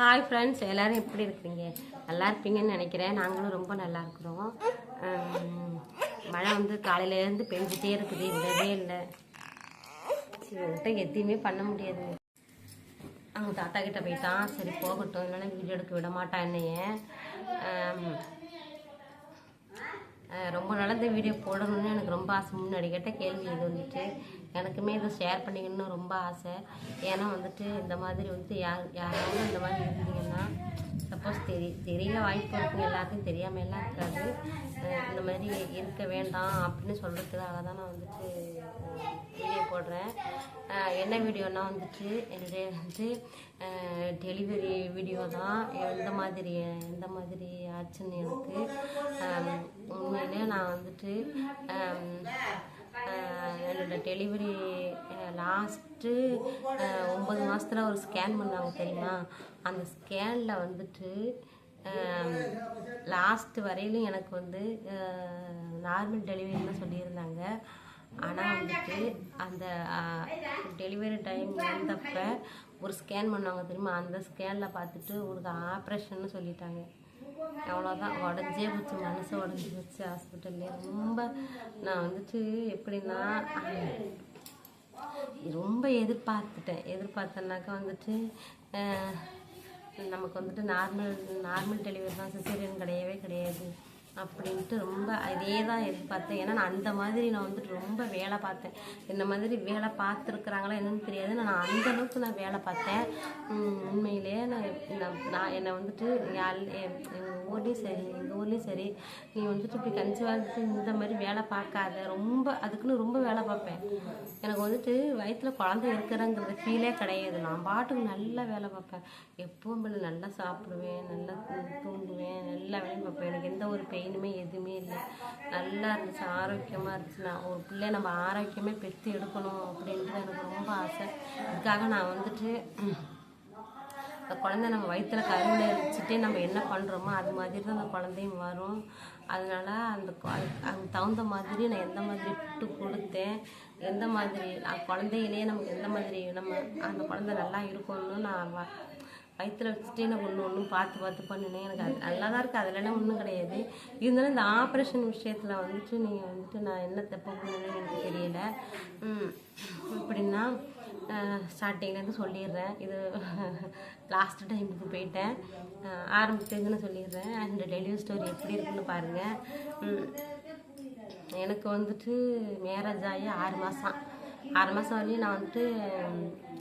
Hi friends எல்லோரும் எப்படி இருக்கிறீங்க? நல்லா இருப்பீங்கன்னு நினைக்கிறேன். நாங்களும் ரொம்ப நல்லா இருக்கிறோம். மழை வந்து காலையிலேருந்து பெஞ்சிட்டே இருக்குது. இல்லவே இல்லை. சரி உங்கள்கிட்ட எதையுமே பண்ண முடியாது. அவங்க தாத்தா கிட்டே போயிட்டான் சரி போகட்டும். இல்லைன்னா வீடியோ எடுக்க விட மாட்டான் என்னையே ரொம்ப நாள் இந்த வீடியோ போடணும்னு எனக்கு ரொம்ப ஆசை. முன்னாடி கேட்ட கேள்வி இது வந்துட்டு எனக்குமே இதை ஷேர் பண்ணிக்கணும்னு ரொம்ப ஆசை. ஏன்னா வந்துட்டு இந்த மாதிரி வந்து யார் யாராவது இந்த மாதிரி இருந்தீங்கன்னா சப்போஸ் தெரி தெரிய வாய்ப்பு இருக்கும் எல்லாருக்கும் தெரியாமல் எல்லாம் இருக்காது. இந்த மாதிரி இருக்க வேண்டாம் அப்படின்னு சொல்கிறதுக்காக தான் நான் வந்துட்டு வீடியோ போடுறேன். என்ன வீடியோனா வந்துட்டு என்னுடைய வந்து டெலிவரி வீடியோ தான். எந்த மாதிரி எந்த மாதிரி ஆச்சுன்னு எனக்கு உண்மையிலே நான் வந்துட்டு என்னோடய டெலிவரி லாஸ்ட்டு ஒம்பது மாதத்தில் ஒரு ஸ்கேன் பண்ணாங்க தெரியுமா? அந்த ஸ்கேனில் வந்துட்டு லாஸ்ட்டு வரையிலும் எனக்கு வந்து நார்மல் டெலிவரின்னு சொல்லியிருந்தாங்க. ஆனால் வந்துட்டு அந்த டெலிவரி டைம் வந்தப்ப ஒரு ஸ்கேன் பண்ணுவாங்க தெரியுமா? அந்த ஸ்கேனில் பார்த்துட்டு உங்களுக்கு ஆப்ரேஷன்னு சொல்லிட்டாங்க. அவ்வளோதான் உடஞ்சே போச்சு. மனசு உடஞ்சி போச்சு. ஹாஸ்பிட்டல்லே ரொம்ப நான் வந்துட்டு எப்படின்னா ரொம்ப எதிர்பார்த்துட்டேன். எதிர்பார்த்தேன்னாக்கா வந்துட்டு நமக்கு வந்துட்டு நார்மல் நார்மல் டெலிவரி தான். சிசேரியன் கிடையவே கிடையாது. அப்படின்ட்டு ரொம்ப இதே தான் எதிர்பார்த்தேன் ஏன்னா நான் அந்த மாதிரி நான் வந்துட்டு ரொம்ப வேலை பார்த்தேன். இந்த மாதிரி வேலை பார்த்துருக்குறாங்களா என்னன்னு தெரியாது. நான் அந்த அளவுக்கு நான் வேலை பார்த்தேன். உண்மையிலேயே நான் நான் என்னை வந்துட்டு எங்கள் ஊர்லேயும் சரி எங்கள் ஊர்லேயும் சரி நீ வந்துட்டு இப்படி கஞ்சி இருந்துட்டு இந்த மாதிரி வேலை பார்க்காத. ரொம்ப அதுக்குன்னு ரொம்ப வேலை பார்ப்பேன். எனக்கு வந்துட்டு வயிற்றில் குழந்தை இருக்கிறேங்கிறது ஃபீலே கிடையாது. நான் பாட்டுக்கு நல்லா வேலை பார்ப்பேன். எப்பவும் நல்லா சாப்பிடுவேன் நல்லா தூ- தூங்குவேன் நல்லா வேலையும் பார்ப்பேன். எனக்கு எந்த ஒரு பெயினுமே எதுவுமே இல்லை. நல்லா இருந்துச்சு ஆரோக்கியமாக இருந்துச்சு. நான் ஒரு பிள்ளை நம்ம ஆரோக்கியமே பெற்று எடுக்கணும் அப்படின்றது எனக்கு ரொம்ப ஆசை. இதுக்காக நான் வந்துட்டு அந்த குழந்தை நம்ம வயிற்றுல கருவில் வச்சுட்டே நம்ம என்ன பண்ணுறோமோ அது மாதிரி தான் அந்த குழந்தையும் வரும். அதனால் அந்த அதுக்கு தகுந்த மாதிரி நான் எந்த மாதிரி ஃபுட்டு கொடுத்தேன் எந்த மாதிரி நான் குழந்தையிலேயே நமக்கு எந்த மாதிரி நம்ம அந்த குழந்தை நல்லா இருக்கணும்னு நான் வ- வயிற்றுல வச்சுட்டே நான் ஒன்று ஒன்றும் பார்த்து பார்த்து பண்ணினேன் எனக்கு அது நல்லா தான் இருக்குது அதிலலாம் ஒன்றும் கிடையாது. இருந்தாலும் இந்த ஆப்ரேஷன் விஷயத்தில் வந்துட்டு நீங்கள் வந்துட்டு நான் என்ன தப்பு பண்ணேன்னு எனக்கு தெரியலை. எப்படின்னா ஸ்டார்டிங்லேருந்து சொல்லிடுறேன். இது லாஸ்ட் டைமுக்கு போயிட்டேன். ஆரம்பித்ததுன்னு சொல்லிடுறேன். அந்த டெலிவரி ஸ்டோரி எப்படி இருக்குன்னு பாருங்கள் எனக்கு வந்துட்டு மேரேஜ் ஆகி ஆறு மாதம் ஆறு மாதம் வரையும் நான் வந்துட்டு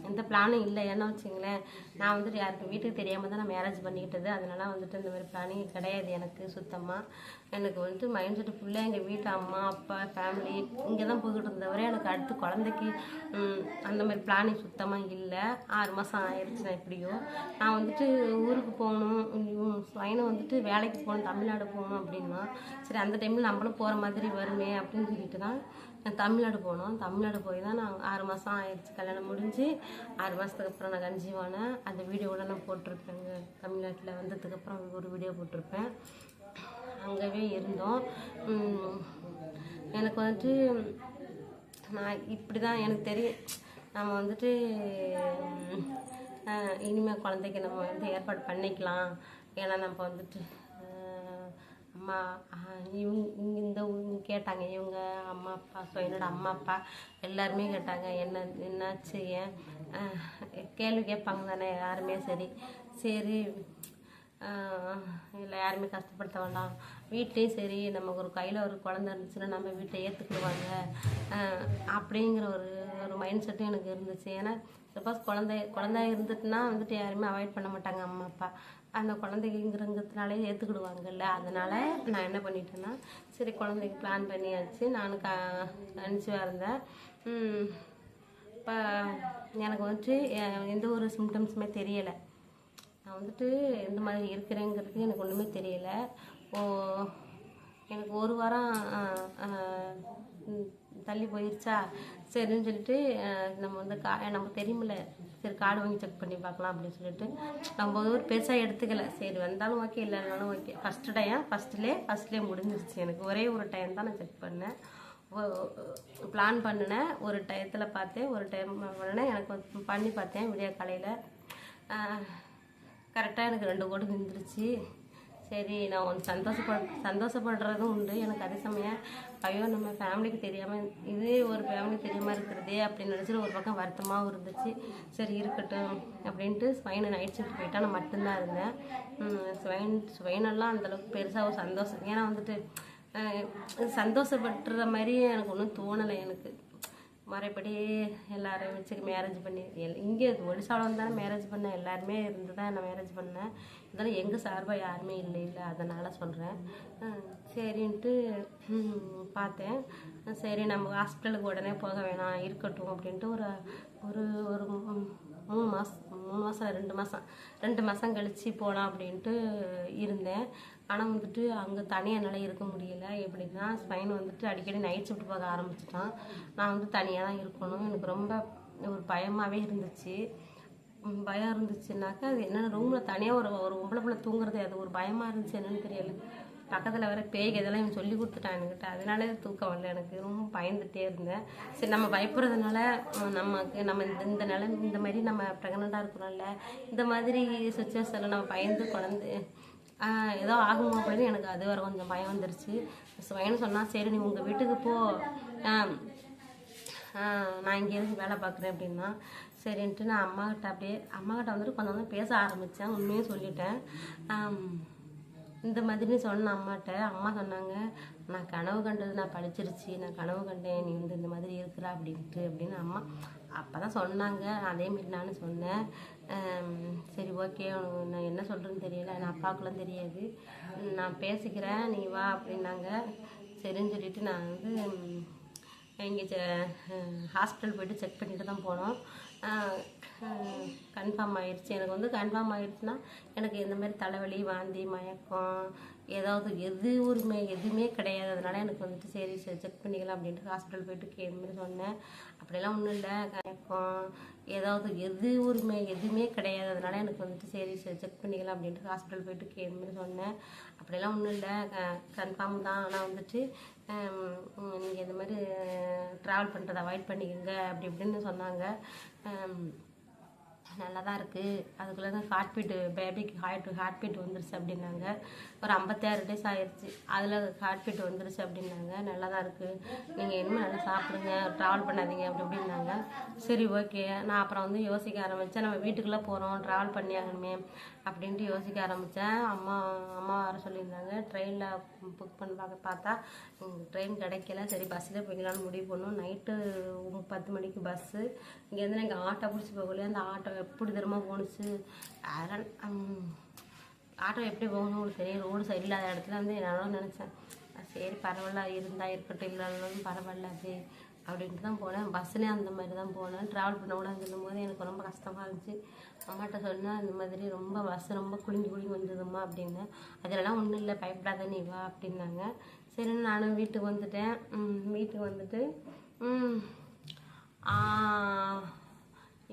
எந்த பிளானும் இல்லை. ஏன்னா வச்சுங்களேன் நான் வந்துட்டு யாருக்கு வீட்டுக்கு தெரியாமல் தான் நான் மேரேஜ் பண்ணிக்கிட்டது. அதனால வந்துட்டு இந்த மாதிரி பிளானிங் கிடையாது எனக்கு சுத்தமாக எனக்கு வந்துட்டு மைண்ட் செட்டு ஃபுல்லாக எங்கள் வீட்டு அம்மா அப்பா ஃபேமிலி இங்கே தான் போய்கிட்டு இருந்தவரை எனக்கு அடுத்து குழந்தைக்கு அந்த மாதிரி பிளானிங் சுத்தமாக இல்லை. ஆறு மாதம் ஆயிடுச்சு நான் எப்படியோ. நான் வந்துட்டு ஊருக்கு போகணும். பையனும் வந்துட்டு வேலைக்கு போகணும் தமிழ்நாடு போகணும் அப்படின்னா சரி அந்த டைமில் நம்மளும் போகிற மாதிரி வருமே அப்படின்னு சொல்லிட்டு தான் தமிழ்நாடு போனோம். தமிழ்நாடு போய் தான் நான் ஆறு மாதம் ஆயிடுச்சு. கல்யாணம் முடிஞ்சு ஆறு மாதத்துக்கு அப்புறம் நான் கன்சீவானேன் அந்த வீடியோவோட நான் போட்டிருப்பேங்க. தமிழ்நாட்டில் வந்ததுக்கப்புறம் ஒரு வீடியோ போட்டிருப்பேன். அங்கவே இருந்தோம். எனக்கு வந்துட்டு நான் இப்படி தான் எனக்கு தெரியும் நம்ம வந்துட்டு இனிமேல் குழந்தைக்கு நம்ம வந்து ஏற்பாடு பண்ணிக்கலாம். ஏன்னா நம்ம வந்துட்டு அம்மா இவங்க இந்த கேட்டாங்க. இவங்க அம்மா அப்பா ஸோ என்னோட அம்மா அப்பா எல்லாருமே கேட்டாங்க என்ன என்னாச்சு ஏன்? கேள்வி கேட்பாங்க தானே யாருமே சரி. சரி இல்லை யாருமே கஷ்டப்படுத்த வேண்டாம். வீட்லேயும் சரி நமக்கு ஒரு கையில் ஒரு குழந்த இருந்துச்சுன்னா நம்ம வீட்டை ஏற்றுக்கிடுவாங்க அப்படிங்கிற ஒரு ஒரு மைண்ட் செட்டும் எனக்கு இருந்துச்சு. ஏன்னா சப்போஸ் குழந்தை குழந்தை இருந்துட்டுனா வந்துட்டு யாருமே அவாய்ட் பண்ண மாட்டாங்க அம்மா அப்பா. அந்த குழந்தைங்கிறங்கிறதுனாலே ஏற்றுக்கிடுவாங்கல்ல அதனால் நான் என்ன பண்ணிட்டேன்னா சரி குழந்தைக்கு பிளான் பண்ணியாச்சு. நான் க நினச்சி இருந்தேன். இப்போ எனக்கு வந்துட்டு எந்த ஒரு சிம்டம்ஸுமே தெரியலை. நான் வந்துட்டு எந்த மாதிரி இருக்கிறேங்கிறது எனக்கு ஒன்றுமே தெரியலை. ஓ எனக்கு ஒரு வாரம் தள்ளி போயிடுச்சா சரின்னு சொல்லிட்டு நம்ம வந்து கா நமக்கு தெரியுமில்ல. சரி கார்டு வாங்கி செக் பண்ணி பார்க்கலாம் அப்படின்னு சொல்லிட்டு நம்ம ஒரு பெருசாக எடுத்துக்கல. சரி வந்தாலும் ஓகே இல்லைனாலும் ஓகே. ஃபஸ்ட்டு டைம் ஃபஸ்ட்லேயே ஃபஸ்ட்லேயே முடிஞ்சிருச்சு. எனக்கு ஒரே ஒரு டைம் தான் நான் செக் பண்ணேன். பிளான் பண்ணினேன். ஒரு டயத்தில் பார்த்தேன். ஒரு டைம் பண்ணினேன் எனக்கு வந்து பண்ணி பார்த்தேன். விடிய காலையில் கரெக்டாக எனக்கு ரெண்டு கோடு நின்றுச்சு சரி நான் ஒன்று சந்தோஷப்பட் சந்தோஷப்படுறதும் உண்டு. எனக்கு அதே சமயம் ஐயோ நம்ம ஃபேமிலிக்கு தெரியாமல் இதே ஒரு ஃபேமிலிக்கு தெரியாமல் இருக்கிறதே அப்படின்னு நினச்சிட்டு ஒரு பக்கம் வருத்தமாகவும் இருந்துச்சு. சரி இருக்கட்டும் அப்படின்ட்டு ஸ்வைனை நைட் ஷிஃப்ட் போயிட்டா. நான் மட்டும்தான் இருந்தேன். ஸ்வைன் ஸ்வைனெல்லாம் அந்தளவுக்கு பெருசாக ஒரு சந்தோஷம். ஏன்னா வந்துட்டு சந்தோஷப்படுற மாதிரி எனக்கு ஒன்றும் தோணலை எனக்கு. மறைப்படி எல்லாரையும் வச்சு மேரேஜ் பண்ணி எல் இங்கே ஒடிசாவில் வந்து தானே மேரேஜ் பண்ணேன். எல்லாருமே இருந்து தான் நான் மேரேஜ் பண்ணேன். இதெல்லாம் எங்கள் சார்பாக யாருமே இல்லை இல்லை. அதனால் சொல்கிறேன் சரின்ட்டு பார்த்தேன். சரி நம்ம ஹாஸ்பிட்டலுக்கு உடனே போக வேணாம் இருக்கட்டும் அப்படின்ட்டு ஒரு ஒரு ஒரு மூணு மாதம் மூணு மாதம் ரெண்டு மாதம் ரெண்டு மாதம் கழித்து போகலாம் அப்படின்ட்டு இருந்தேன். ஆனால் வந்துட்டு அங்கே தனியாக என்னால் இருக்க முடியல. எப்படின்னா ஸ்பைன் வந்துட்டு அடிக்கடி நைட் ஷிஃப்ட் போக ஆரம்பிச்சிட்டான். நான் வந்து தனியாக தான் இருக்கணும். எனக்கு ரொம்ப ஒரு பயமாகவே இருந்துச்சு. பயம் இருந்துச்சுனாக்கா அது என்னென்ன ரூமில் தனியாக ஒரு ஒரு பொம்பளை பிள்ளை தூங்குறது அது ஒரு பயமாக இருந்துச்சு. என்னென்னு தெரியல. பக்கத்தில் வர பேய்க்கு இதெல்லாம் இவன் சொல்லி கொடுத்துட்டான் என்கிட்ட. அதனாலே தூக்கம் வரல. எனக்கு ரொம்ப பயந்துகிட்டே இருந்தேன். சரி நம்ம பயப்படுறதுனால நமக்கு நம்ம இந்த இந்த நிலை இந்த மாதிரி நம்ம ப்ரெக்னெண்ட்டாக இருக்கிறோம்ல இந்த மாதிரி சுச்சுவேஷனில் நம்ம பயந்து குழந்தை ஏதோ ஆகுமோ அப்படின்னு எனக்கு அது வர கொஞ்சம் பயம் வந்துருச்சு. பையன் சொன்னால் சரி நீ உங்கள் வீட்டுக்கு போ. நான் இங்கேருந்து வேலை பார்க்குறேன் அப்படின்னா சரின்ட்டு நான் அம்மாக்கிட்ட அப்படியே அம்மாக்கிட்ட வந்துட்டு கொஞ்சம் கொஞ்சம் பேச ஆரம்பித்தேன் உண்மையே சொல்லிட்டேன். இந்த மாதிரி சொன்ன அம்மாட்ட அம்மா சொன்னாங்க நான் கனவு கண்டது நான் படிச்சிருச்சு. நான் கனவு கண்டேன். நீ வந்து இந்த மாதிரி இருக்கிற அப்படின்ட்டு அப்படின்னு அம்மா அப்போ தான் சொன்னாங்க அதேமாரி நானும் சொன்னேன். சரி ஓகே நான் என்ன சொல்கிறேன்னு தெரியல. நான் அப்பாவுக்குலாம் தெரியாது. நான் பேசிக்கிறேன். நீ வா அப்படின்னாங்க. சரின்னு சொல்லிட்டு நான் வந்து இங்கே ஹாஸ்பிட்டல் போயிட்டு செக் பண்ணிட்டு தான் போனோம். கன்ஃபார்ம் ஆயிடுச்சு எனக்கு வந்து கன்ஃபார்ம் ஆயிடுச்சுன்னா எனக்கு இந்த மாதிரி தலைவலி வாந்தி மயக்கம் ஏதாவது எது ஒருமே எதுவுமே கிடையாது. அதனால் எனக்கு வந்துட்டு சரி செக் பண்ணிக்கலாம் அப்படின்ட்டு ஹாஸ்பிட்டல் போயிட்டு கே இந்த மாதிரி சொன்னேன். அப்படிலாம் ஒன்றும் இல்லை. மயக்கம் ஏதாவது எது ஒருமே எதுவுமே கிடையாது. அதனால் எனக்கு வந்துட்டு சரி செக் பண்ணிக்கலாம் அப்படின்ட்டு ஹாஸ்பிட்டல் போயிட்டு கே மாதிரி சொன்னேன். அப்படிலாம் ஒன்றும் இல்லை. கன்ஃபார்ம் தான். ஆனால் வந்துட்டு நீங்கள் இந்த மாதிரி ட்ராவல் பண்ணுறதை அவாய்ட் பண்ணிக்கோங்க. அப்படி இப்படின்னு சொன்னாங்க. நல்லா தான் இருக்குது அதுக்குள்ளே தான் ஹார்ட் பீட்டு பேபிக்கு ஹார்ட் ஹார்ட் பீட் வந்துருச்சு அப்படின்னாங்க. ஒரு ஐம்பத்தாறு டேஸ் ஆயிடுச்சு அதில் ஹார்ட்பீட் வந்துருச்சு அப்படின்னாங்க. நல்லா தான் இருக்குது நீங்கள் இனிமேல் நல்லா சாப்பிடுங்க. ட்ராவல் பண்ணாதீங்க அப்படி இப்படின்னாங்க சரி ஓகே நான் அப்புறம் வந்து யோசிக்க ஆரம்பித்தேன் நம்ம வீட்டுக்குள்ளே போகிறோம் ட்ராவல் பண்ணி ஆகணுமே அப்படின்ட்டு யோசிக்க ஆரம்பித்தேன் அம்மா அம்மா வர சொல்லியிருந்தாங்க. ட்ரெயினில் புக் பண்ணி பார்க்க பார்த்தா ட்ரெயின் கிடைக்கல. சரி பஸ்ஸில் போய்க்கலாம்னு முடிவு பண்ணோம் நைட்டு பத்து மணிக்கு பஸ்ஸு இங்கேருந்து எங்கள் ஆட்டோ பிடிச்சி போகலையே. அந்த ஆட்டோ எப்படி தெரியுமா போணுச்சு? அதனால் ஆட்டோ எப்படி போகணும் உங்களுக்கு தெரியும் ரோடு சைடு இல்லாத இடத்துல வந்து என்னால் நினச்சேன். சரி பரவாயில்ல இருந்தால் இருக்கட்டும் இல்லைனாலும் பரவாயில்ல அப்படி அப்படின்ட்டு தான் போனேன். பஸ்ஸுலேயே அந்த மாதிரி தான் போனேன். ட்ராவல் பண்ண கூட போது எனக்கு ரொம்ப கஷ்டமாக இருந்துச்சு. அம்மாட்ட சொன்னால் இந்த மாதிரி ரொம்ப பஸ் ரொம்ப குளிஞ்சு குலுங்கி வந்ததும்மா அப்படின்னு. அதெல்லாம் ஒன்றும் இல்லை பயப்படாத நீ வா அப்படின்னாங்க. சரி நானும் வீட்டுக்கு வந்துட்டேன். வீட்டுக்கு வந்துட்டு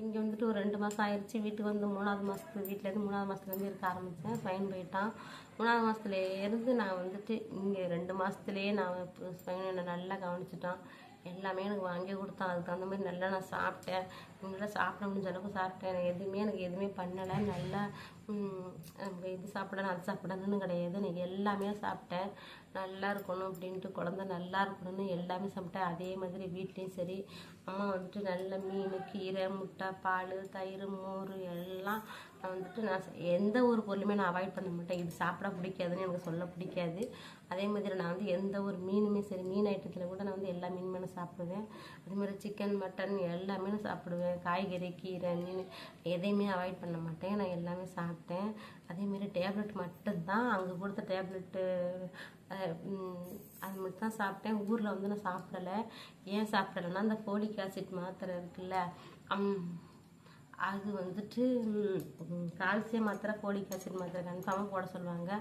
இங்கே வந்துட்டு ஒரு ரெண்டு மாதம் ஆயிடுச்சு வீட்டுக்கு வந்து மூணாவது மாதத்து வீட்டிலேருந்து மூணாவது மாதத்துலேருந்து இருக்க ஆரம்பித்தேன் ஃபைன் போயிட்டான். மூணாவது மாதத்துலேருந்து நான் வந்துட்டு இங்கே ரெண்டு மாதத்துலேயே நான் ஃபைன் என்னை நல்லா கவனிச்சிட்டான். எல்லாமே எனக்கு வாங்கி கொடுத்தான். அதுக்கு தகுந்த மாதிரி நல்லா நான் சாப்பிட்டேன். நல்லா சாப்பிட முடிஞ்ச அளவுக்கு சாப்பிட்டேன். எனக்கு எதுவுமே எனக்கு எதுவுமே பண்ணலை. நல்லா இது சாப்பிடணும் அது சாப்பிடணும்னு கிடையாது. எனக்கு எல்லாமே சாப்பிட்டேன். நல்லா இருக்கணும் அப்படின்ட்டு குழந்த நல்லா இருக்கணும்னு எல்லாமே சாப்பிட்டேன் அதே மாதிரி வீட்லேயும் சரி. அம்மா வந்துட்டு நல்ல மீன் கீரை முட்டை பால் தயிர் மோர் எல்லாம் நான் வந்துட்டு நான் எந்த ஒரு பொருளுமே நான் அவாய்ட் பண்ண மாட்டேன். இது சாப்பிட பிடிக்காதுன்னு எனக்கு சொல்ல பிடிக்காது. அதே மாதிரி நான் வந்து எந்த ஒரு மீனுமே சரி மீன் ஐட்டத்தில் கூட நான் வந்து எல்லா மீனுமே நான் சாப்பிடுவேன். அதுமாதிரி சிக்கன் மட்டன் எல்லாமே நான் சாப்பிடுவேன். காய்கறி கீரை மீன் எதையுமே அவாய்ட் பண்ண மாட்டேன். நான் எல்லாமே சாப்பிட்டேன். அதேமாரி டேப்லெட் மட்டும்தான். அங்கே கொடுத்த டேப்லெட்டு அது மட்டும் தான் சாப்பிட்டேன். ஊரில் வந்து நான் சாப்பிடலை. ஏன் சாப்பிடலைன்னா அந்த ஃபோலிக் ஆசிட் மாத்திரை இருக்குல்ல. அது வந்துட்டு கால்சியம் மாத்திரை ஃபோலிக் ஆசிட் மாத்திரை கன்ஃபார்மாக போட சொல்லுவாங்க.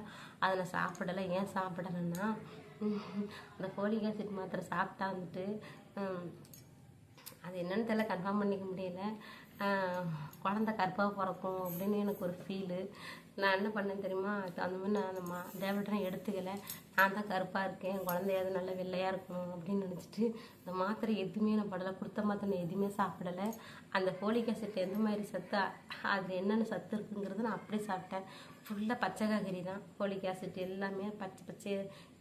அதை நான் சாப்பிடலை. ஏன் சாப்பிடலைன்னா அந்த ஃபோலிக் ஆசிட் மாத்திரை சாப்பிட்டா வந்துட்டு அது என்னன்னு தெரியல. கன்ஃபார்ம் பண்ணிக்க முடியல. குழந்த கற்பாக பிறக்கும் அப்படின்னு எனக்கு ஒரு ஃபீலு நான் என்ன பண்ணேன் தெரியுமா? அது அந்த மாதிரி நான் அந்த மா டேப்லெட்லாம் எடுத்துக்கல. நான் தான் கருப்பாக இருக்கேன். குழந்தையாவது நல்ல வெள்ளையாக இருக்கணும் அப்படின்னு நினச்சிட்டு அந்த மாத்திரை எதுவுமே நான் படலை. கொடுத்த மாத்திரை நான் எதுவுமே சாப்பிடலை. அந்த ஃபோலிக் ஆசிட் எந்த மாதிரி சத்து அது என்னென்ன சத்து இருக்குங்கிறத நான் அப்படியே சாப்பிட்டேன். ஃபுல்லாக பச்சை காய்கறி தான். ஃபோலிக் ஆசிட் எல்லாமே பச்சை பச்சை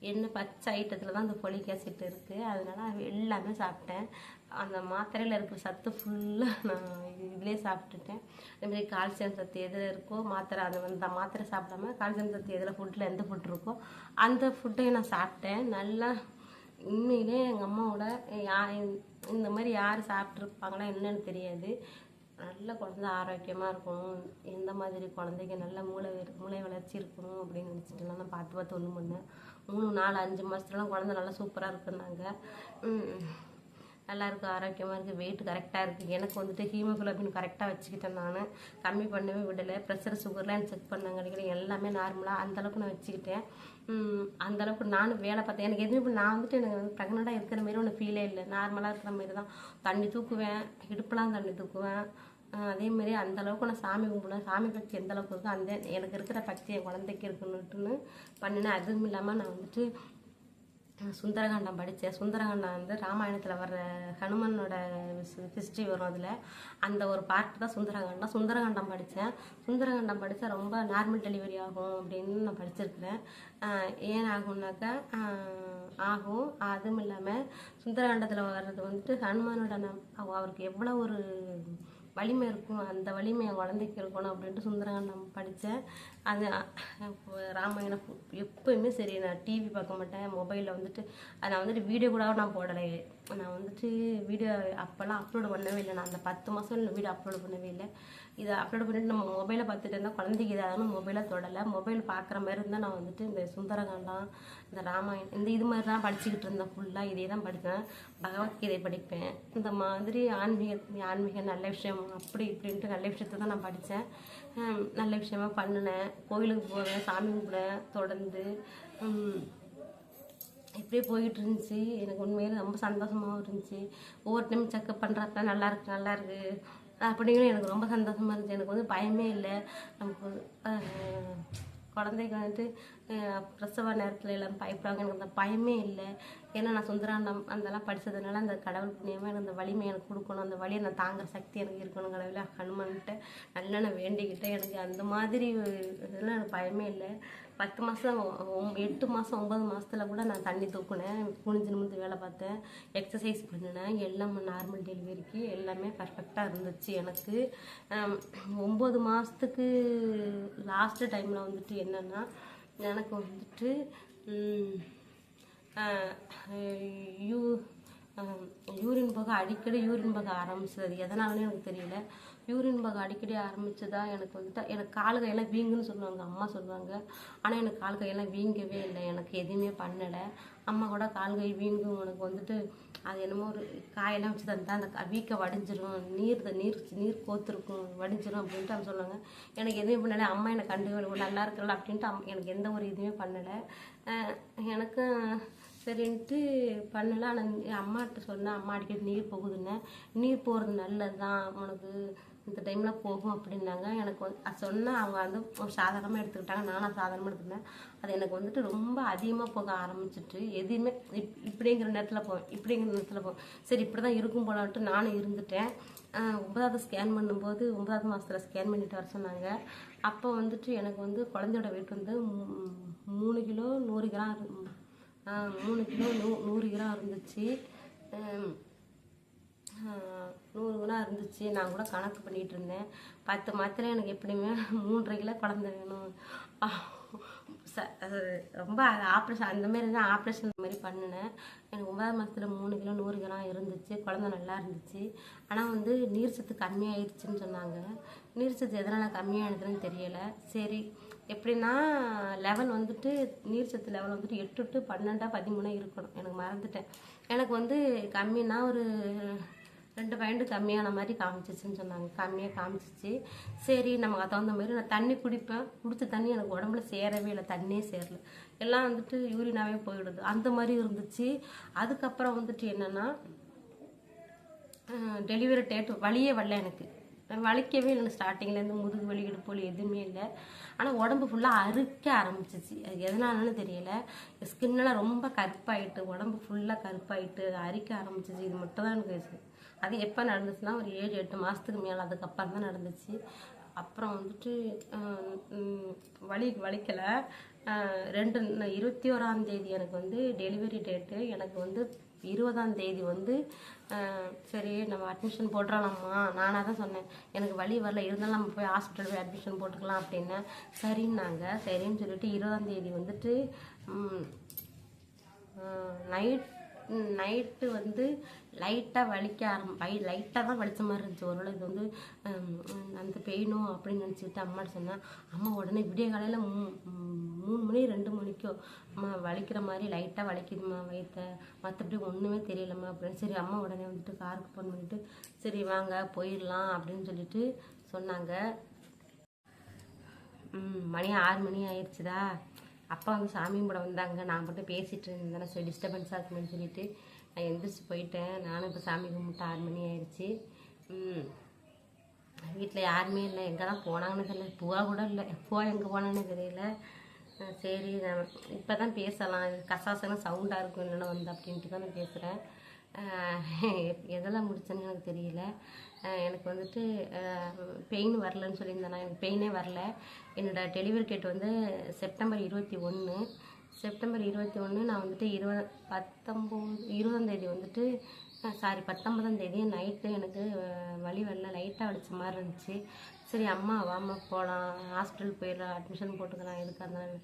என்ன பச்சை ஐட்டத்தில் தான் அந்த ஃபோலிக் ஆசிட் இருக்குது அதனால் அது எல்லாமே சாப்பிட்டேன். அந்த மாத்திரையில் இருக்கிற சத்து ஃபுல்லாக நான் இதுலேயே சாப்பிட்டுட்டேன். அதேமாதிரி கால்சியம் சத்து எதில் இருக்கோ மாத்திரை அது அந்த மாத்திரை சாப்பிடாம கால்சியம் சத்து எதில் ஃபுட்டில் எந்த ஃபுட் இருக்கோ அந்த ஃபுட்டையும் நான் சாப்பிட்டேன். நல்லா உண்மையிலே எங்கள் அம்மாவோட யா இந்த மாதிரி யார் சாப்பிட்ருப்பாங்களா என்னன்னு தெரியாது. நல்ல குழந்தை ஆரோக்கியமாக இருக்கணும். எந்த மாதிரி குழந்தைக்கு நல்ல மூளை மூளை வளர்ச்சி இருக்கணும் அப்படின்னு நினச்சிட்டுலாம் நான் பார்த்து பார்த்து ஒன்று பண்ணேன் மூணு நாலு அஞ்சு மாதத்துலலாம் குழந்தை நல்லா சூப்பராக இருக்குன்னாங்க. நல்லா இருக்குது ஆரோக்கியமாக இருக்குது வெயிட் கரெக்டாக இருக்குது எனக்கு வந்துட்டு ஹீமோகுளோபின் கரெக்டாக வச்சுக்கிட்டேன் நான். கம்மி பண்ணவே விடலை. ப்ரெஷர் சுகர்லாம் எனக்கு செக் பண்ணாங்க எல்லாமே நார்மலாக அந்தளவுக்கு நான் வச்சுக்கிட்டேன். அந்த அளவுக்கு நானும் வேலை பார்த்தேன். எனக்கு எதுவுமே நான் வந்துட்டு எனக்கு வந்து ப்ரெக்னெண்ட்டாக இருக்கிற மாதிரி ஒன்று ஃபீலே இல்லை. நார்மலாக இருக்கிற மாதிரி தான். தண்ணி தூக்குவேன். இடுப்பெலாம் தண்ணி தூக்குவேன். அதேமாரி அந்தளவுக்கு அந்த அளவுக்கு நான் சாமி கும்பிடுவேன். சாமி பக்தி எந்த அளவுக்கு இருக்கோ அந்த எனக்கு இருக்கிற பக்தி என் குழந்தைக்கு இருக்குன்னுட்டுன்னு பண்ணினேன். அதுவும் இல்லாமல் நான் வந்துட்டு சுந்தரகாண்டம் படித்தேன் சுந்தரகாண்டம் வந்து ராமாயணத்தில் வர்ற ஹனுமனோட ஹிஸ்ட்ரி வரும் அதில். அந்த ஒரு பார்ட் தான் சுந்தரகாண்டம். சுந்தரகாண்டம் படித்தேன் சுந்தரகாண்டம் படித்தா ரொம்ப நார்மல் டெலிவரி ஆகும் அப்படின்னு நான் படிச்சிருக்கிறேன். ஏன் ஆகும்னாக்கா ஆகும். அதுவும் இல்லாமல் சுந்தரகாண்டத்தில் வர்றது வந்துட்டு ஹனுமானோட நம் அவ- அவருக்கு எவ்வளோ ஒரு வலிமை இருக்கும் அந்த வலிமை என் குழந்தைக்கு இருக்கணும் அப்படின்ட்டு சுந்தரகாண்டம் படித்தேன். அது ராமாயணம் எப்போயுமே சரி நான் டிவி பார்க்க மாட்டேன் மொபைலில் வந்துட்டு அதை நான் வந்துட்டு வீடியோ கூட நான் போடலை நான் வந்துட்டு வீடியோ அப்போல்லாம் அப்லோடு பண்ணவே இல்லை. நான் அந்த பத்து மாதம் வீடியோ அப்லோடு பண்ணவே இல்லை. இதை அப்லோடு பண்ணிட்டு நம்ம மொபைலை பார்த்துட்டு இருந்தால் குழந்தைக்கு இதாகணும் மொபைலை தொடலை. மொபைல் பார்க்குற மாதிரி இருந்தால் நான் வந்துட்டு இந்த சுந்தரகாண்டம் இந்த ராமாயணம் இந்த இது மாதிரி தான் படிச்சுக்கிட்டு இருந்தேன் ஃபுல்லாக இதே தான் படித்தேன் பகவத்கீதை படிப்பேன். இந்த மாதிரி ஆன்மீக ஆன்மீக நல்ல விஷயம் அப்படி இப்படின்ட்டு நல்ல விஷயத்தை தான் நான் படித்தேன். நல்ல விஷயமா பண்ணினேன். கோயிலுக்கு போவேன் சாமி கும்பிடுவேன் தொடர்ந்து இப்படியே போயிட்டு இருந்துச்சு எனக்கு உண்மையில ரொம்ப சந்தோஷமாகவும் இருந்துச்சு. ஒவ்வொரு டைம் செக்கப் பண்ணுறப்ப நல்லா இருக்கு நல்லா இருக்கு. அப்படிங்கிற எனக்கு ரொம்ப சந்தோஷமா இருந்துச்சு. எனக்கு வந்து பயமே இல்லை. நமக்கு குழந்தைக்கு வந்துட்டு பிரசவ நேரத்தில் எல்லாம் பயப்படுவாங்க. எனக்கு அந்த பயமே இல்லை. ஏன்னா நான் சுந்தராண்டம் அதெல்லாம் படித்ததுனால அந்த கடவுள் புண்ணியமாக எனக்கு அந்த வலிமை எனக்கு கொடுக்கணும். அந்த வழியை நான் தாங்குற சக்தி எனக்கு இருக்கணும் கடவுளை ஹனுமன்கிட்ட நல்லா நான் வேண்டிக்கிட்டேன் எனக்கு அந்த மாதிரி இதெல்லாம் எனக்கு பயமே இல்லை. பத்து மாதம் எட்டு மாதம் ஒம்பது மாதத்தில் கூட நான் தண்ணி தூக்குனேன். குனிஞ்சு நிமிந்து வேலை பார்த்தேன். எக்ஸசைஸ் பண்ணினேன். எல்லாம் நார்மல் டெலிவரிக்கு எல்லாமே பர்ஃபெக்டாக இருந்துச்சு எனக்கு. ஒம்பது மாதத்துக்கு லாஸ்ட்டு டைமில் வந்துட்டு என்னென்னா எனக்கு வந்துட்டு யூ யூரின் போக அடிக்கடி யூரின் போக ஆரம்பிச்சது. அது எதனாலன்னு எனக்கு தெரியல. யூரின் போக அடிக்கடி ஆரம்பிச்சதா எனக்கு வந்துட்டு எனக்கு கால் கையெல்லாம் வீங்குன்னு சொல்லுவாங்க அம்மா சொல்லுவாங்க. ஆனால் எனக்கு கால் கையெல்லாம் வீங்கவே இல்லை. எனக்கு எதுவுமே பண்ணலை. அம்மா கூட கால் கை வீங்கும். உனக்கு வந்துட்டு அது என்னமோ ஒரு காயெல்லாம் வச்சு தந்தா அந்த க- வீக்க வடிஞ்சிரும். நீர் நீர் நீர் கோத்துருக்கும். வடிஞ்சிரும் அப்படின்ட்டு அவங்க சொல்லுவாங்க. எனக்கு எதுவுமே பண்ணலை. அம்மா எனக்கு கண்டு நல்லா இருக்கல அப்படின்ட்டு அம் எனக்கு எந்த ஒரு இதுவுமே பண்ணலை. எனக்கு சரின்ட்டு பண்ணலாம் ஆனால் அம்மாட்ட சொன்னேன் அம்மா அடிக்கடி நீர் போகுதுன்னு. நீர் போகிறது நல்லது தான் உனக்கு இந்த டைமில் போகும் அப்படின்னாங்க. எனக்கு வந்து அது அவங்க வந்து ஒரு சாதாரணமாக எடுத்துக்கிட்டாங்க. நானும் சாதாரணமாக எடுத்துக்கிட்டேன். அது எனக்கு வந்துட்டு ரொம்ப அதிகமாக போக ஆரம்பிச்சிட்டு எதுவுமே இப் இப்படிங்கிற நேரத்தில் போவேன் இப்படிங்கிற நேரத்தில் போவேன் சரி இப்படி தான் இருக்கும் போலான்ட்டு நானும் இருந்துட்டேன். ஒன்பதாவது ஸ்கேன் பண்ணும்போது ஒன்பதாவது மாதத்தில் ஸ்கேன் பண்ணிட்டு வர சொன்னாங்க. அப்போ வந்துட்டு எனக்கு வந்து குழந்தையோட வெயிட் வந்து மூணு கிலோ நூறு கிராம் மூணு கிலோ நூ நூறு கிராம் இருந்துச்சு. நூறு குணம் இருந்துச்சு. நான் கூட கணக்கு பண்ணிட்டு இருந்தேன். பத்து மாத்திரை எனக்கு எப்படியுமே மூன்றரை கிலோ குழந்த வேணும். ச- அது ரொம்ப ஆப்ரேஷன் அந்த மாதிரி தான் ஆப்ரேஷன் அந்த மாதிரி பண்ணினேன். எனக்கு ஒன்பதாம் மாதத்தில் மூணு கிலோ நூறு கிலோ இருந்துச்சு. குழந்த நல்லா இருந்துச்சு. ஆனால் வந்து நீர் சத்து கம்மியாயிருச்சுன்னு சொன்னாங்க. நீர் சத்து எதனால் கம்மியானதுன்னு தெரியலை. சரி எப்படின்னா லெவல் வந்துட்டு நீர் சத்து லெவல் வந்துட்டு எட்டு டு பன்னெண்டா பதிமூணா இருக்கணும். எனக்கு மறந்துட்டேன். எனக்கு வந்து கம்மின்னா ஒரு ரெண்டு பாயிண்ட் கம்மியான மாதிரி காமிச்சிச்சுன்னு சொன்னாங்க. கம்மியாக காமிச்சிச்சு. சரி நமக்கு தகுந்த மாதிரி நான் தண்ணி குடிப்பேன். குடித்த தண்ணி எனக்கு உடம்புல சேரவே இல்லை. தண்ணியே சேரல. எல்லாம் வந்துட்டு யூரினாவே போயிடுது. அந்த மாதிரி இருந்துச்சு. அதுக்கப்புறம் வந்துட்டு என்னென்னா டெலிவரி டேட் வழியே வரல எனக்கு. வலிக்கவே இல்லை. ஸ்டார்டிங்லேருந்து முதுகு வலி இடுப்பு வலி எதுவுமே இல்லை. ஆனால் உடம்பு ஃபுல்லாக அறுக்க ஆரம்பிச்சிச்சு. அது எதனாலன்னு தெரியல. ஸ்கின்னெல்லாம் ரொம்ப கருப்பாயிட்டு உடம்பு ஃபுல்லாக கருப்பாயிட்டு அரிக்க ஆரம்பிச்சிச்சு. இது மட்டும் தான் எனக்கு அது எப்போ நடந்துச்சுன்னா ஒரு ஏழு எட்டு மாதத்துக்கு மேலே அதுக்கப்புறம் தான் நடந்துச்சு. அப்புறம் வந்துட்டு வலி வலிக்கலை. ரெண்டு இருபத்தி ஓராம் தேதி எனக்கு வந்து டெலிவரி டேட்டு எனக்கு வந்து இருபதாம் தேதி வந்து சரி நம்ம அட்மிஷன் போட்டுடலாமா நானாக தான் சொன்னேன். எனக்கு வழி வரல இருந்தாலும் நம்ம போய் ஹாஸ்பிட்டல் போய் அட்மிஷன் போட்டுக்கலாம் அப்படின்னு. சரின்னாங்க. சரின்னு சொல்லிட்டு இருபதாம் தேதி வந்துட்டு நைட் நைட்டு வந்து லைட்டாக வலிக்க ஆரம்பி லைட்டாக தான் வலித்த மாதிரி இருந்துச்சு. ஒருவேளை இது வந்து அந்த பெயினும் அப்படின்னு நினச்சிக்கிட்டு அம்மாட்ட சொன்னேன். அம்மா உடனே விடிய காலையில் மூணு மணி ரெண்டு மணிக்கோ அம்மா வலிக்கிற மாதிரி லைட்டாக வலிக்குதுமா வயிற்ற மற்றபடி ஒன்றுமே தெரியலம்மா அப்படின்னு சரி அம்மா உடனே வந்துட்டு காருக்கு ஃபோன் பண்ணிவிட்டு சரி வாங்க போயிடலாம் அப்படின்னு சொல்லிட்டு சொன்னாங்க. மணி ஆறு மணி ஆயிடுச்சுதா அப்பா வந்து சாமி கும்பிட வந்தாங்க. நான் மட்டும் பேசிகிட்டு இருந்தேன். சரி டிஸ்டர்பன்ஸாக இருக்குன்னு சொல்லிட்டு நான் எந்திரிச்சு போயிட்டேன். நானும் இப்போ சாமி கும்பிட்டு ஆறு மணி ஆயிடுச்சு வீட்டில் யாருமே இல்லை. எங்கே தான் போனாங்கன்னு தெரியல. பூவா கூட இல்லை. எப்போ எங்கே போனான்னு தெரியல. சரி நான் இப்போ தான் பேசலாம். கசாசனம் சவுண்டாக இருக்கும். இல்லைன்னா வந்து அப்படின்ட்டு தான் நான் பேசுகிறேன் எதெல்லாம் முடிச்சேன்னு எனக்கு தெரியல. எனக்கு வந்துட்டு பெயின் வரலன்னு சொல்லியிருந்தேன் நான் எனக்கு பெயினே வரல. என்னோடய டெலிவரி டேட் வந்து செப்டம்பர் இருபத்தி ஒன்று செப்டம்பர் இருபத்தி ஒன்று நான் வந்துட்டு இருபது பத்தொம்போது இருபதாந்தேதி வந்துட்டு சாரி பத்தொன்பதாம் தேதி நைட்டு எனக்கு வழி வரல. லைட்டாக வலிச்ச மாதிரி இருந்துச்சு. சரி அம்மா வாமா போகலாம் ஹாஸ்பிட்டல் போயிடலாம். அட்மிஷன் போட்டுக்கலாம். எதுக்காக இருந்தாலும்.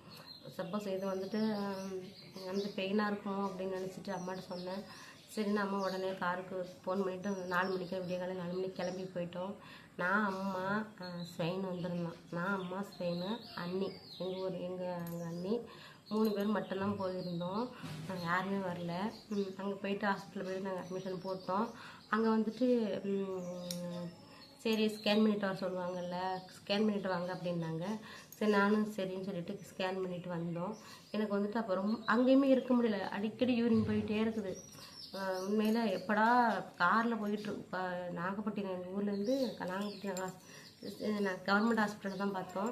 சப்போஸ் இது வந்துட்டு வந்து பெயினாக இருக்கும் அப்படின்னு நினச்சிட்டு அம்மாட்ட சொன்னேன். சரி அம்மா உடனே காருக்கு ஃபோன் பண்ணிவிட்டு நாலு மணிக்கு விடிய காலை நாலு மணிக்கு கிளம்பி போயிட்டோம். நான் அம்மா ஸ்வெயின் வந்திருந்தான் நான் அம்மா ஸ்வெயின் அண்ணி எங்கள் ஊர் எங்கள் எங்கள் அண்ணி மூணு பேர் மட்டும்தான் போயிருந்தோம். நாங்கள் யாருமே வரல. அங்கே போயிட்டு ஹாஸ்பிட்டலில் போயிட்டு நாங்கள் அட்மிஷன் போட்டோம். அங்கே வந்துட்டு சரி ஸ்கேன் பண்ணிட்டு வர சொல்லுவாங்கல்ல ஸ்கேன் பண்ணிட்டு வாங்க அப்படின்னாங்க. சரி நானும் சரின்னு சொல்லிட்டு ஸ்கேன் பண்ணிட்டு வந்தோம். எனக்கு வந்துட்டு அப்போ ரொம்ப அங்கேயுமே இருக்க முடியல. அடிக்கடி யூரின் போயிட்டே இருக்குது. உண்மையில் எப்படா காரில் போயிட்டு இப்போ நாகப்பட்டினம் எங்கள் ஊர்லேருந்து நாகப்பட்டினம் நான் கவர்மெண்ட் ஹாஸ்பிட்டல் தான் பார்த்தோம்.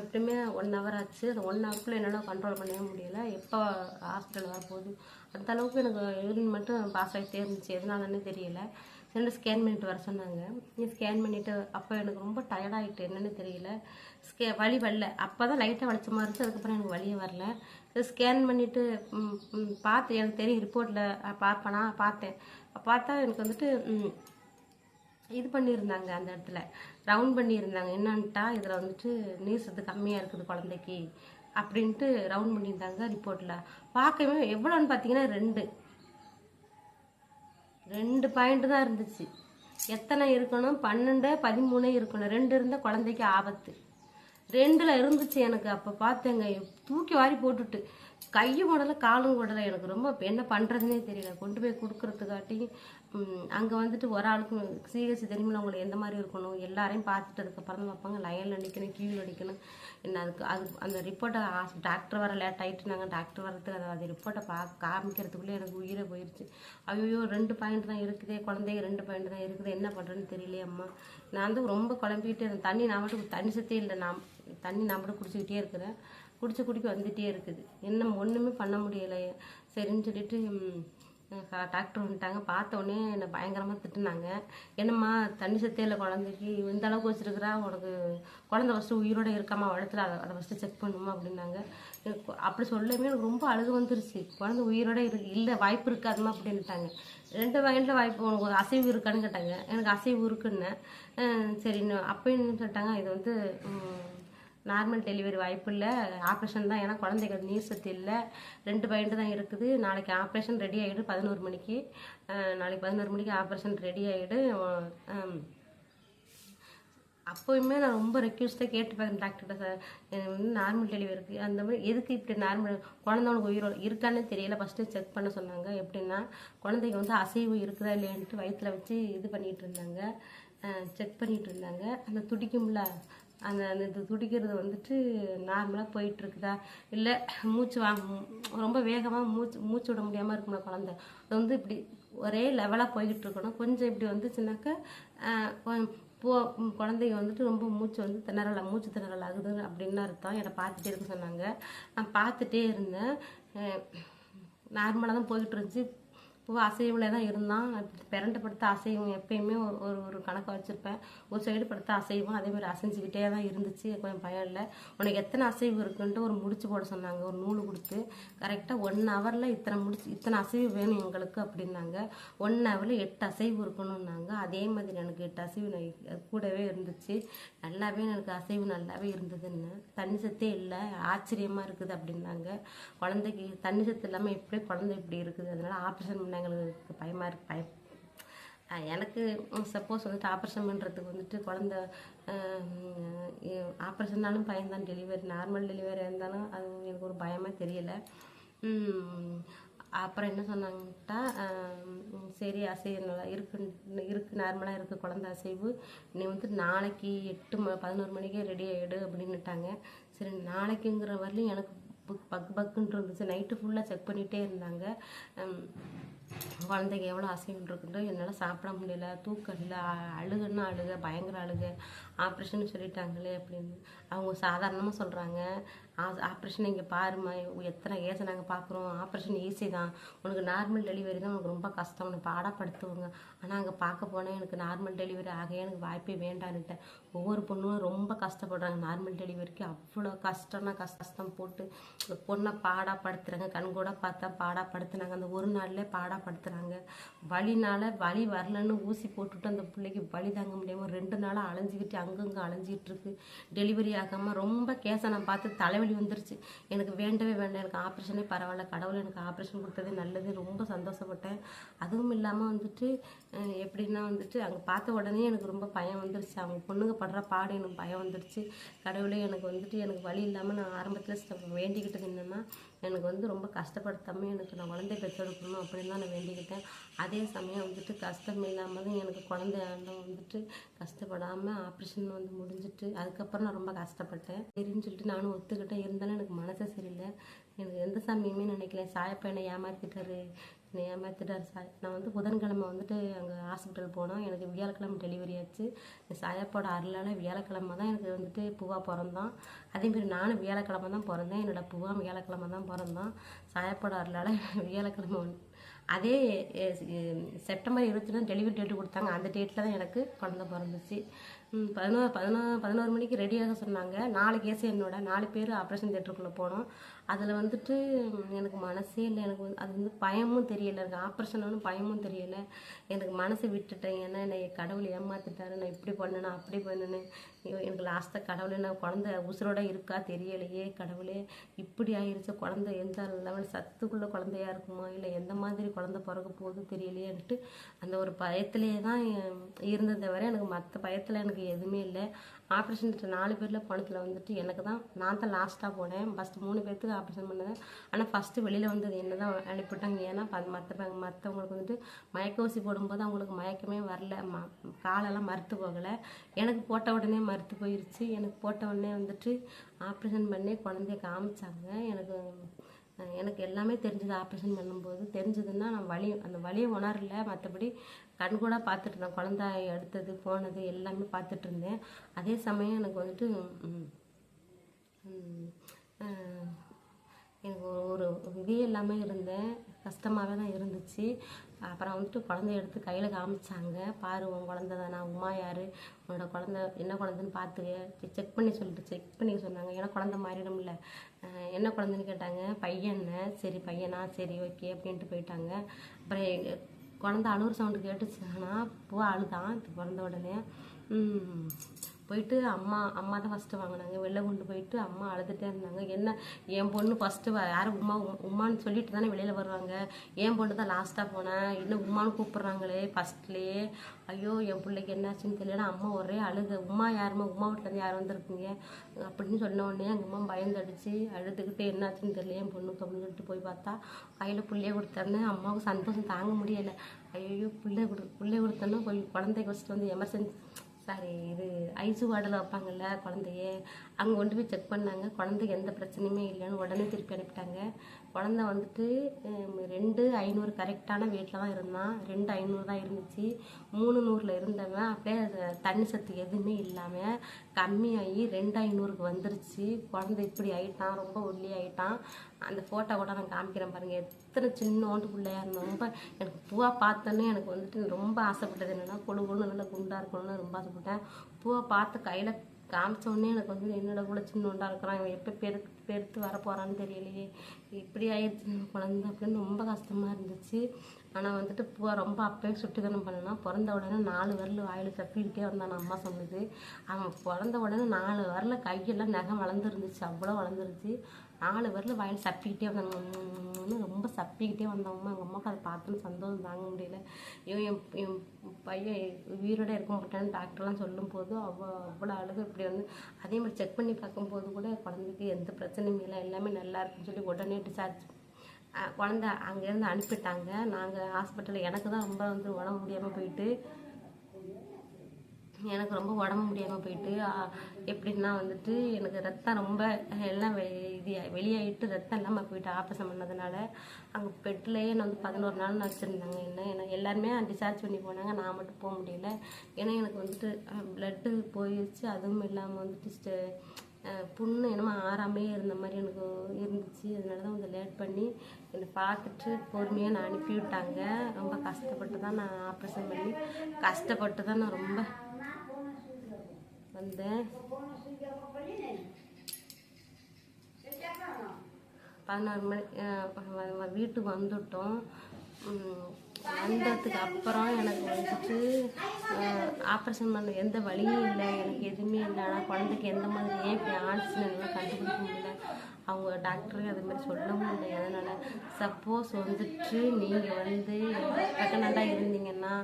எப்படியுமே ஒன் ஹவர் ஆச்சு. அந்த ஒன் ஹவருக்குள்ளே என்னால் கண்ட்ரோல் பண்ணவே முடியல. எப்போ ஹாஸ்பிட்டல் வரப்போகுது அந்த அளவுக்கு எனக்கு யூரின் மட்டும் பாஸ் ஆகிட்டே இருந்துச்சு. எதனாலன்னு தெரியல. ரெண்டு ஸ்கேன் பண்ணிட்டு வர சொன்னாங்க. நீ ஸ்கேன் பண்ணிவிட்டு அப்போ எனக்கு ரொம்ப டயர்டாகிட்டு என்னென்னு தெரியல. ஸ்கே வழி வரல. அப்போ தான் லைட்டாக வலிச்ச மாதிரி இருந்துச்சு. அதுக்கப்புறம் எனக்கு வழியே வரல. ஸ்கேன் பண்ணிவிட்டு பார்த்து எனக்கு தெரியும் ரிப்போர்ட்டில் பார்ப்பேனா பார்த்தேன். பார்த்தா எனக்கு வந்துட்டு இது பண்ணியிருந்தாங்க அந்த இடத்துல. ரவுண்ட் பண்ணியிருந்தாங்க. என்னன்ட்டா இதில் வந்துட்டு நீர் சத்து கம்மியாக இருக்குது குழந்தைக்கு அப்படின்ட்டு ரவுண்ட் பண்ணியிருந்தாங்க ரிப்போர்ட்டில் பார்க்கவே எவ்வளோன்னு பார்த்தீங்கன்னா ரெண்டு. ரெண்டு பாயிண்ட் தான் இருந்துச்சு. எத்தனை இருக்கணும்? பன்னெண்டு பதிமூணு இருக்கணும். ரெண்டு இருந்தால் குழந்தைக்கு ஆபத்து. ரெண்டில் இருந்துச்சு எனக்கு. அப்போ பார்த்தேங்க தூக்கி வாரி போட்டுட்டு. கையும் உடல காலும் உடல எனக்கு ரொம்ப என்ன பண்ணுறதுனே தெரியல. கொண்டு போய் கொடுக்கறதுக்காட்டி அங்கே வந்துட்டு ஒரு ஆளுக்கு சிஹெச் தெரியுமில்ல அவங்களை எந்த மாதிரி இருக்கணும்? எல்லாரையும் பார்த்துட்டு அதுக்கப்புறம் தான் பார்ப்பாங்க லைனில் நிற்கணும் கியூவில் நிற்கணும் என்ன அதுக்கு அது அந்த ரிப்போர்ட்டை டாக்டர் வர லேட் ஆகிட்டு நாங்கள் டாக்டர் வரதுக்கு அதை அது ரிப்போர்ட்டை பா காமிக்கிறதுக்குள்ளே எனக்கு உயிரே போயிடுச்சு ஐயோ ரெண்டு பாயிண்ட் தான் இருக்குதே குழந்தைங்க ரெண்டு பாயிண்ட் தான் இருக்குது என்ன பண்ணுறேன்னு தெரியலையே அம்மா. நான் வந்து ரொம்ப குழம்பிக்கிட்டு இருந்தேன் தண்ணி நான் மட்டும் தண்ணி சத்தே இல்லை. நான் தண்ணி நான் கூட குடிச்சிக்கிட்டே இருக்கிறேன். குடிச்சு குடிக்க வந்துகிட்டே இருக்குது. என்ன ஒன்றுமே பண்ண முடியலை. சரின்னு சொல்லிட்டு டாக்டர் வந்துட்டாங்க. பார்த்த உடனே என்னை பயங்கரமாக திட்டுனாங்க. என்னம்மா தண்ணி சத்தே இல்லை குழந்தைக்கு. இந்த அளவுக்கு வச்சுருக்குறா. உனக்கு குழந்தை ஃபஸ்ட்டு உயிரோட இருக்காமா வளர்த்துல அதை அதை ஃபஸ்ட்டு செக் பண்ணுமா அப்படின்னாங்க. அப்படி சொல்லவே எனக்கு ரொம்ப அழுகு வந்துருச்சு. குழந்தை உயிரோட இருக்கு இல்லை வாய்ப்பு இருக்காதுமா அப்படின்ட்டாங்க ரெண்டு வகையில் வாய்ப்பு உனக்கு ஒரு அசைவு இருக்கான்னு கேட்டாங்க. எனக்கு அசைவு இருக்குன்னேன் சரின்னு அப்போ சொல்லிட்டாங்க. இது வந்து நார்மல் டெலிவரி வாய்ப்பு இல்லை. ஆப்ரேஷன் தான். ஏன்னா குழந்தைக்கு நீர் சத்து இல்லை. ரெண்டு பாயிண்ட் தான் இருக்குது. நாளைக்கு ஆப்ரேஷன் ரெடி ஆகிடு பதினோரு மணிக்கு. நாளைக்கு பதினோரு மணிக்கு ஆப்ரேஷன் ரெடி ஆகிடு அப்போயுமே நான் ரொம்ப ரெக்யூஸ்டாக கேட்டு பார்த்தேன் டாக்டர்கிட்ட சார் எனக்கு வந்து நார்மல் டெலிவரி இருக்குது அந்த மாதிரி எதுக்கு இப்படி நார்மல் குழந்தைங்களுக்கு உயிரோ இருக்கான்னு தெரியல. ஃபஸ்ட்டு செக் பண்ண சொன்னாங்க. எப்படின்னா குழந்தைக்கு வந்து அசைவு இருக்குதா இல்லையான்ட்டு வயிற்றுல வச்சு இது பண்ணிகிட்டு இருந்தாங்க. செக் பண்ணிகிட்டு இருந்தாங்க. அந்த துடிக்கும்ல அந்த அந்த இது துடிக்கிறது வந்துட்டு நார்மலாக போயிட்டுருக்குதா? இல்லை மூச்சு வாங்க ரொம்ப வேகமாக மூச்சு மூச்சு விட முடியாமல் இருக்கும்ல குழந்த? அது வந்து இப்படி ஒரே லெவலாக போய்கிட்டு இருக்கணும் கொஞ்சம் இப்படி வந்துச்சுனாக்கா போ கொ- குழந்தைங்க வந்துட்டு ரொம்ப மூச்சு வந்து திணறல மூச்சு திணறல் ஆகுது அப்படின்னு அர்த்தம். என்னை பார்த்துட்டே இருக்க சொன்னாங்க. நான் பார்த்துட்டே இருந்தேன். நார்மலாக தான் போய்கிட்டு இருந்துச்சு இப்போ அசைவில் தான் இருந்தான். பிறண்டு படுத்த அசைவும் எப்பயுமே ஒரு ஒரு ஒரு கணக்கை வச்சுருப்பேன். ஒரு சைடு படுத்த அசைவும் அதே மாதிரி அசைஞ்சிக்கிட்டே தான் இருந்துச்சு. கொஞ்சம் பயம் இல்லை. உனக்கு எத்தனை அசைவு இருக்குன்ட்டு ஒரு முடிச்சு போட சொன்னாங்க. ஒரு நூல் கொடுத்து. கரெக்டாக ஒன் ஹவரில் இத்தனை முடிச்சு இத்தனை அசைவு வேணும் எங்களுக்கு அப்படின்னாங்க. ஒன் ஹவரில் எட்டு அசைவு இருக்கணும்னாங்க. அதே மாதிரி எனக்கு எட்டு அசைவு கூடவே இருந்துச்சு. நல்லாவே எனக்கு அசைவு நல்லாவே இருந்ததுன்னு. தண்ணி சத்தே இல்லை. ஆச்சரியமாக இருக்குது அப்படின்னாங்க. குழந்தைக்கு தண்ணி சத்து இல்லாமல் எப்படி குழந்தை இப்படி இருக்குது. அதனால் ஆப்ரேஷன் பண்ண எங்களுக்கு பயமாக இருக்கு பயம். எனக்கு சப்போஸ் வந்துட்டு ஆப்ரேஷன் பண்ணுறதுக்கு வந்துட்டு குழந்த ஆப்ரேஷன்னாலும் பயம்தான். டெலிவரி நார்மல் டெலிவரியாக இருந்தாலும் அது எனக்கு ஒரு பயமாக தெரியலை. அப்புறம் என்ன சொன்னாங்கட்டா சரி அசைவு நல்லா இருக்கு இருக்கு நார்மலாக இருக்குது குழந்த அசைவு. நீ வந்து நாளைக்கு எட்டு ம பதினோரு மணிக்கே ரெடி ஆகிடு அப்படின்னுட்டாங்க. சரி நாளைக்குங்கிற வரலையும் எனக்கு பக் பக் பக்குன்னு இருந்துச்சு நைட்டு ஃபுல்லாக செக் பண்ணிகிட்டே இருந்தாங்க. குழந்தைக்கு எவ்வளோ அசைவு என்னால் சாப்பிட முடியல தூக்கம் இல்லை அழுகுன்னா அழுகன்னா அழுக பயங்கர அழுக. ஆப்ரேஷன் சொல்லிட்டாங்களே அப்படின்னு அவங்க சாதாரணமாக சொல்கிறாங்க ஆப்ரேஷன் இங்கே பாருமா எத்தனை ஏசை நாங்கள் பார்க்குறோம் ஆப்ரேஷன் ஈஸி தான். உனக்கு நார்மல் டெலிவரி தான் உனக்கு ரொம்ப கஷ்டம். உனக்கு பாடப்படுத்துவாங்க. ஆனால் அங்கே பார்க்க போனால் எனக்கு நார்மல் டெலிவரி ஆகையே எனக்கு வாய்ப்பே வேண்டான்னுட்டேன் ஒவ்வொரு பொண்ணும் ரொம்ப கஷ்டப்படுறாங்க. நார்மல் டெலிவரிக்கு அவ்வளோ கஷ்டம்னா கஷ்டம் போட்டு அந்த பொண்ணை பாடாப்படுத்துகிறாங்க கண் கூட பார்த்தா பாடாப்படுத்துனாங்க. அந்த ஒரு நாள்லேயே பாடா பாடாப்படுத்துறாங்க வலினால் வலி வரலன்னு ஊசி போட்டுட்டு அந்த பிள்ளைக்கு வலி தாங்க முடியாமல் ரெண்டு நாளாக அலைஞ்சிக்கிட்டு அங்கங்கே அலைஞ்சிக்கிட்டு இருக்கு டெலிவரி ஆகாமல் ரொம்ப கேஸை நான் பார்த்து தலைவலி வந்துருச்சு. எனக்கு வேண்டவே வேண்டாம். எனக்கு ஆப்ரேஷனே பரவாயில்ல. கடவுள் எனக்கு ஆப்ரேஷன் கொடுத்ததே நல்லது. ரொம்ப சந்தோஷப்பட்டேன். அதுவும் இல்லாமல் வந்துட்டு எப்படின்னா வந்துட்டு அங்கே பார்த்த உடனே எனக்கு ரொம்ப பயம் வந்துருச்சு. அவங்க பொண்ணுங்க படுற பாடு எனக்கு பயம் வந்துருச்சு. கடவுளே எனக்கு வந்துட்டு எனக்கு வழி இல்லாமல் நான் ஆரம்பத்தில் வேண்டிக்கிட்டது என்னென்னா எனக்கு வந்து ரொம்ப கஷ்டப்படுத்தாமல் எனக்கு நான் குழந்தை பெற்றெடுக்கணும் அப்படின்னு தான் நான் வேண்டிக்கிட்டேன். அதே சமயம் வந்துட்டு கஷ்டம் இல்லாமலும் எனக்கு குழந்தை ஆண்டும் வந்துட்டு கஷ்டப்படாமல் ஆப்ரேஷன் வந்து முடிஞ்சிட்டு அதுக்கப்புறம் நான் ரொம்ப கஷ்டப்பட்டேன். சரின்னு சொல்லிட்டு நானும் ஒத்துக்கிட்டேன். இருந்தாலும் எனக்கு மனசே சரியில்லை. எனக்கு எந்த சாமியுமே நினைக்கல. சாயப்பா என்னை ஏமாற்றிட்டாரு என்னை சாய் நான் வந்து புதன்கிழமை வந்துட்டு அங்கே ஹாஸ்பிட்டல் போனோம். எனக்கு வியாழக்கிழமை டெலிவரி ஆச்சு. இந்த சாயப்பாவோட அருளால் வியாழக்கிழமை தான் எனக்கு வந்துட்டு பூவா பிறந்தான். அதேமாரி நானும் வியாழக்கிழமை தான் பிறந்தேன். என்னோடய பூவா வியாழக்கிழமை தான் பிறந்தான். சாயப்பாவோட அருளால் வியாழக்கிழமை அதே செப்டம்பர் இருபத்தி ரெண்டு டெலிவரி டேட்டு கொடுத்தாங்க. அந்த டேட்டில் தான் எனக்கு குழந்த பிறந்துச்சு. பதினோரு பதினோரு பதினோரு மணிக்கு ரெடியாக சொன்னாங்க. நாலு கேஸ் என்னோட நாலு பேர் ஆப்ரேஷன் தேட்டருக்குள்ளே போனோம். அதில் வந்துட்டு எனக்கு மனசே இல்லை. எனக்கு வந்து அது வந்து பயமும் தெரியலை. எனக்கு ஆப்ரேஷனும் பயமும் தெரியலை. எனக்கு மனசை விட்டுட்டேன். ஏன்னா என்னை கடவுள் ஏமாத்திட்டாரு. நான் இப்படி பண்ணணும் அப்படி பண்ணணும் ஐயோ, எனக்கு லாஸ்ட்டாக கடவுளே நான் குழந்தை உசுரோட இருக்கா தெரியலையே கடவுளே. இப்படி ஆயிடுச்சு குழந்தை எந்த லெவல் சத்துக்குள்ள குழந்தையா இருக்குமா? இல்லை எந்த மாதிரி குழந்தை பிறக்க போகுது தெரியலையேன்ட்டு அந்த ஒரு பயத்திலே தான் இருந்ததை தவிர எனக்கு மற்ற பயத்தில் எனக்கு எதுவுமே இல்லை. ஆப்ரேஷன் நாலு பேரில் போனதில் வந்துட்டு எனக்கு தான் நான் தான் லாஸ்ட்டாக போனேன். ஃபஸ்ட்டு மூணு பேர்த்துக்கு ஆப்ரேஷன் பண்ணேன். ஆனால் ஃபஸ்ட்டு வெளியில் வந்தது என்ன தான் அனுப்பிவிட்டாங்க ஏன்னா மற்ற மற்றவங்களுக்கு வந்துட்டு மயக்க ஊசி போடும்போது அவங்களுக்கு மயக்கமே வரல. ம காலெல்லாம் மறுத்து போகலை. எனக்கு போட்ட உடனே மறுத்து போயிருச்சு. எனக்கு போட்ட உடனே வந்துட்டு ஆப்ரேஷன் பண்ணி குழந்தைய காமிச்சாங்க. எனக்கு எனக்கு எல்லாமே தெரிஞ்சது ஆப்ரேஷன் பண்ணும்போது. தெரிஞ்சதுன்னா நான் வலி அந்த வலியை உணரல. மற்றபடி கண் கூட பார்த்துட்டு இருந்தேன். குழந்தை எடுத்தது போனது எல்லாமே பார்த்துட்டு இருந்தேன். அதே சமயம் எனக்கு வந்துட்டு எனக்கு ஒரு ஒரு இதே இல்லாமல் இருந்தேன். கஷ்டமாகவே தான் இருந்துச்சு. அப்புறம் வந்துட்டு குழந்தைய எடுத்து கையில் காமிச்சாங்க. பாரு உன் குழந்த தானா? உமா யார்? உன்னோட குழந்த என்ன குழந்தைன்னு பார்த்துக்க. செக் பண்ணி சொல்லிட்டு செக் பண்ணி சொன்னாங்க. ஏன்னா குழந்த மாறிடும்ல. என்ன குழந்தைன்னு கேட்டாங்க. பையன் சரி பையனா? சரி ஓகே அப்படின்ட்டு போயிட்டாங்க. அப்புறம் குழந்த அழுகுற சவுண்டு கேட்டுச்சுன்னா பூ அழுதான். பிறந்த உடனே போயிட்டு அம்மா அம்மா தான் ஃபஸ்ட்டு வாங்கினாங்க. வெளில கொண்டு போயிட்டு அம்மா அழுதுகிட்டே இருந்தாங்க. என்ன என் பொண்ணு ஃபஸ்ட்டு யாரும் உமா உம்- உமான்னு சொல்லிட்டு தானே வெளியில் வருவாங்க. என் பொண்ணு தான் லாஸ்ட்டாக போனேன் இன்னும் உமான்னு கூப்பிட்றாங்களே ஃபஸ்ட்லேயே ஐயோ என் பிள்ளைக்கு என்னாச்சுன்னு தெரியல அம்மா ஒரே அழுது. உமா யாருமா உமா வீட்டிலேருந்து யார் வந்திருக்கீங்க? அப்படின்னு சொன்ன உடனே எங்கள் அம்மா பயந்தடிச்சு அழுதுகிட்டு என்னாச்சுன்னு தெரியல. என் பொண்ணுக்கு அப்படின்னு சொல்லிட்டு போய் பார்த்தா கையில் புள்ளைய கொடுத்தாருன்னு அம்மாவுக்கு சந்தோஷம் தாங்க முடியலை. ஐயோ பிள்ளை கொடு பிள்ளை கொடுத்தோன்னா போய் குழந்தைக்கு வச்சுட்டு வந்து எமர்ஜென்சி சாரி இது ஐசு வார்டில் வைப்பாங்கல்ல குழந்தைய. அங்கே கொண்டு போய் செக் பண்ணாங்க. குழந்தைக்கு எந்த பிரச்சனையுமே இல்லைன்னு உடனே திருப்பி அனுப்பிட்டாங்க. குழந்தை வந்துட்டு ரெண்டு ஐநூறு கரெக்டான வெயிட்டில் தான் இருந்தான். ரெண்டு ஐநூறு தான் இருந்துச்சு. மூணு நூறில் இருந்தவன் அப்படியே தண்ணி சத்து எதுவுமே இல்லாமல் கம்மியாகி ரெண்டு ஐநூறுக்கு வந்துருச்சு. குழந்தை இப்படி ஆகிட்டான் ரொம்ப ஒல்லி ஆகிட்டான் அந்த ஃபோட்டோ கூட நான் காமிக்கிறேன் பாருங்கள் எத்தனை சின்னோண்டு பிள்ளையா இருந்தோம் ரொம்ப எனக்கு பூவாக பார்த்தோன்னே எனக்கு வந்துட்டு ரொம்ப ஆசைப்பட்டது என்னென்னா கொழு கொழுன்னு நல்லா குண்டாக இருக்கணும்னு ரொம்ப ஆசைப்பட்டேன். பூவை பார்த்து கையில் காமிச்ச உடனே எனக்கு வந்து என்னோட கூட சின்னோண்டா இருக்கிறான் இவன் எப்போ பெரு பெருத்து வரப்போகிறான்னு தெரியலையே. இப்படி ஆயிடுச்சு குழந்தை அப்படின்னு ரொம்ப கஷ்டமாக இருந்துச்சு. ஆனால் வந்துட்டு பூ ரொம்ப அப்பவே சுட்டுக்கணும் பண்ணனா பிறந்த உடனே நாலு வரல வாயில் சப்பிக்கிட்டே வந்தான் அம்மா சொன்னது. அவன் பிறந்த உடனே நாலு வரல கையெல்லாம் நகம் வளர்ந்துருந்துச்சு அவ்வளோ வளர்ந்துருச்சு. நாலு பேரில் வாயில் சப்பிக்கிட்டே வந்தாங்க. ரொம்ப சப்பிக்கிட்டே வந்தவங்க. எங்கள் அம்மாவுக்கு அதை பார்த்துன்னு சந்தோஷம் தாங்க முடியல. ஐயோ என் என் பையன் உயிரோட இருக்க மாட்டான்னு டாக்டர்லாம் சொல்லும் போது அவ்வளோ அவ்வளோ அழகு இப்படி வந்து அதே மாதிரி செக் பண்ணி பார்க்கும்போது கூட குழந்தைக்கு எந்த பிரச்சனையும் இல்லை. எல்லாமே நல்லா இருக்குன்னு சொல்லி உடனே டிசார்ஜ் குழந்த அங்கேருந்து அனுப்பிட்டாங்க. நாங்கள் ஹாஸ்பிட்டலில் எனக்கு தான் ரொம்ப வந்து உடம்பு முடியாமல் போயிட்டு எனக்கு ரொம்ப உடம்பு முடியாமல் போயிட்டு எப்படின்னா வந்துட்டு எனக்கு ரத்தம் ரொம்ப எல்லாம் வெ- இது வெளியாகிட்டு ரத்தம் இல்லாமல் போயிட்டு ஆப்ரேஷன் பண்ணதுனால அங்கே பெட்லேயே நான் வந்து பதினோரு நாள் வச்சுருந்தாங்க என்ன ஏன்னா எல்லாருமே டிஸ்சார்ஜ் பண்ணி போனாங்க. நான் மட்டும் போக முடியல. ஏன்னா எனக்கு வந்துட்டு பிளட்டு போயிடுச்சு அதுவும் இல்லாமல் வந்துட்டு புண்ணு என்னமோ ஆறாமே இருந்த மாதிரி எனக்கு இருந்துச்சு. அதனால தான் கொஞ்சம் லேட் பண்ணி என்னை பார்த்துட்டு பொறுமையாக நான் அனுப்பி விட்டாங்க ரொம்ப கஷ்டப்பட்டு தான் நான் ஆப்ரேஷன் பண்ணி கஷ்டப்பட்டு தான் நான் ரொம்ப வந்தேன் பதினாறு மணி வீட்டுக்கு வந்துட்டோம். வந்ததுக்கு அப்புறம் எனக்கு வந்துட்டு ஆப்ரேஷன் பண்ண எந்த வழியும் இல்லை எனக்கு எதுவுமே இல்லை. ஆனால் குழந்தைக்கு எந்த மாதிரி ஏன் இப்படி ஆச்சுன்னு கண்டுபிடிக்க முடியல. அவங்க டாக்டரே அது மாதிரி சொல்லவும் இல்லை அதனால் சப்போஸ் வந்துட்டு நீங்கள் வந்து ப்ரெக்னெண்ட்டாக இருந்தீங்கன்னா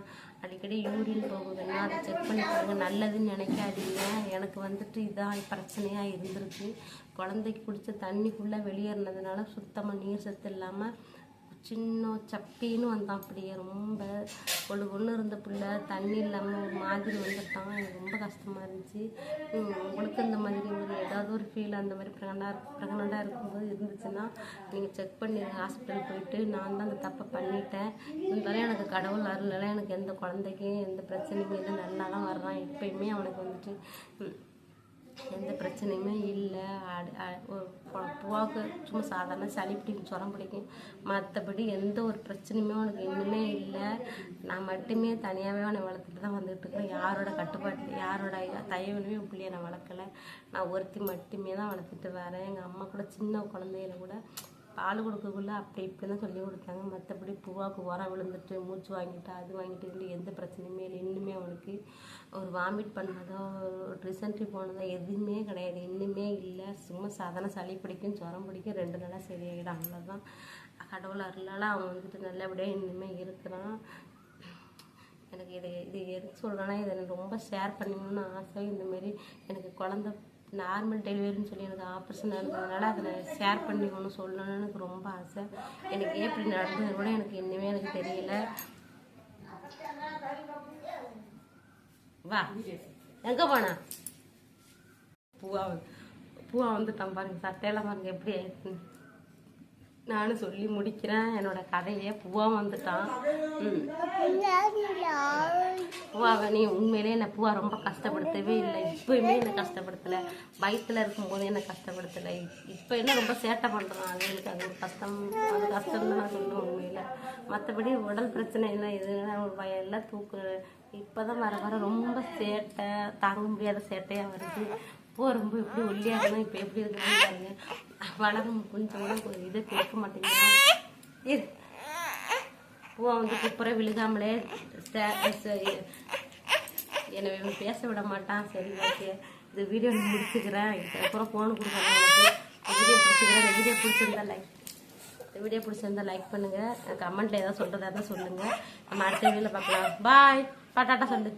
அடிக்கடி யூரின் போகுதுன்னா அதை செக் பண்ணி பாருங்க. நல்லதுன்னு நினைக்காதீங்க. எனக்கு வந்துட்டு இதான் பிரச்சனையாக இருந்திருக்கு. குழந்தைக்கு பிடிச்ச தண்ணிக்குள்ளே வெளியேறினதுனால சுத்தமாக நீர் சத்து இல்லாமல் சின்ன சப்பின்னு வந்தான் அப்படியே. ரொம்ப கொழு ஒன்று இருந்த பிள்ளை தண்ணி இல்லாமல் ஒரு மாதிரி வந்துட்டான். எனக்கு ரொம்ப கஷ்டமாக இருந்துச்சு. உங்களுக்கு இந்த மாதிரி ஒரு ஏதாவது ஒரு ஃபீல் அந்த மாதிரி ப்ரெக்னெண்டாக ப்ரெக்னெண்ட்டாக இருக்கும்போது இருந்துச்சுன்னா நீங்கள் செக் பண்ணி ஹாஸ்பிட்டல் போயிட்டு நான் தான் அந்த தப்பை பண்ணிட்டேன். இருந்தாலும் எனக்கு கடவுள் அருளால எனக்கு எந்த குழந்தைக்கும் எந்த பிரச்சனையும் இல்லை நல்லா தான் வர்றான். எப்பயுமே அவனுக்கு வந்துட்டு எந்த பிரச்சனையுமே இல்லை. அடு- ஒரு பொ- சும்மா சாதாரண சளி பிடிக்கும் சுரம் பிடிக்கும். மற்றபடி எந்த ஒரு பிரச்சனையுமே உனக்கு இன்னுமே இல்லை. நான் மட்டுமே தனியாகவே அவனை வளர்த்துட்டு தான் வந்துட்டு இருக்கேன். யாரோட கட்டுப்பாட்டு யாரோட தயவுலையும் என் பிள்ளைய நான் வளர்க்கல. நான் ஒருத்தி மட்டுமே தான் வளர்த்துட்டு வரேன். எங்கள் அம்மா கூட சின்ன குழந்தையில கூட பால் கொடுக்கக்குள்ள அப்படி இப்படி தான் சொல்லி கொடுத்தாங்க. மற்றபடி பூவாக்கு உரம் விழுந்துட்டு மூச்சு வாங்கிட்டு அது வாங்கிட்டு இருந்து எந்த பிரச்சனையுமே இல்லை. இன்னுமே அவனுக்கு ஒரு வாமிட் பண்ணதோ ஒரு ரிசன்ட்ரி போனதோ எதுவுமே கிடையாது. இன்னுமே இல்லை. சும்மா சாதாரண சளி பிடிக்கும் ஜுரம் பிடிக்கும். ரெண்டு நாளாக சரியாயிடும். அவ்வளோதான் கடவுள் அருளால் அவன் வந்துட்டு நல்லபடியாக இன்னுமே இருக்கிறான். எனக்கு இது இது எதுக்கு சொல்கிறேன்னா இதை ரொம்ப ஷேர் பண்ணணும்னு ஆசை. இந்தமாரி எனக்கு குழந்த நார்மல் டெலிவரின்னு சொல்லி எனக்கு ஆப்ரேஷன் நடந்ததுனால அதை நான் ஷேர் பண்ணி ஒன்று சொல்லணும்னு எனக்கு ரொம்ப ஆசை. எனக்கு எப்படி நடந்தது கூட எனக்கு இன்னுமே எனக்கு தெரியல. வா. எங்கே போனா? பூவா பூவா வந்து தம்பாருங்க சட்டையெல்லாம் பாருங்க எப்படி ஆயிடுச்சு நானும் சொல்லி முடிக்கிறேன். என்னோட கதையே பூவா வந்துட்டான். பூவாவை நீ உண்மையிலே என்னை பூவா ரொம்ப கஷ்டப்படுத்தவே இல்லை. இப்போயுமே என்னை கஷ்டப்படுத்தலை. வயிற்றுல இருக்கும்போது என்னை கஷ்டப்படுத்தலை. இப்போ என்ன ரொம்ப சேட்டை பண்ணுறான் அது எனக்கு அது ஒரு கஷ்டம். அது கஷ்டம் தான் நான் சொல்லுவேன் உண்மையில். மற்றபடி உடல் பிரச்சனை என்ன எதுனா ஒரு பயம் இல்லை தூக்கு இப்போ தான் வர வர ரொம்ப சேட்டை. தாங்க முடியாத சேட்டையாக வருது. பூ ரொம்ப எப்படி ஒல்லியாக இருக்கணும் இப்போ எப்படி இருக்கணும் பாருங்க. வளரும் கொஞ்சம் கூட இதை கொடுக்க மாட்டேங்கிறான் இரு. பூவை வந்து குப்புற விழுகாமலே என்னை பேச விட மாட்டான். சரி ஓகே. இந்த வீடியோ முடிச்சுக்கிறேன். இதுக்கப்புறம் ஃபோன் கொடுக்குறேன் இந்த வீடியோ பிடிச்சிக்கிறேன் இந்த வீடியோ பிடிச்சிருந்தா லைக் இந்த வீடியோ பிடிச்சிருந்தா லைக் பண்ணுங்கள் கமெண்ட்டில் ஏதாவது சொல்கிறதா இருந்தால் சொல்லுங்கள் நம்ம அடுத்த வீடியோவில் பார்க்கலாம். பாய் பட்டாட்டா சொல்லு.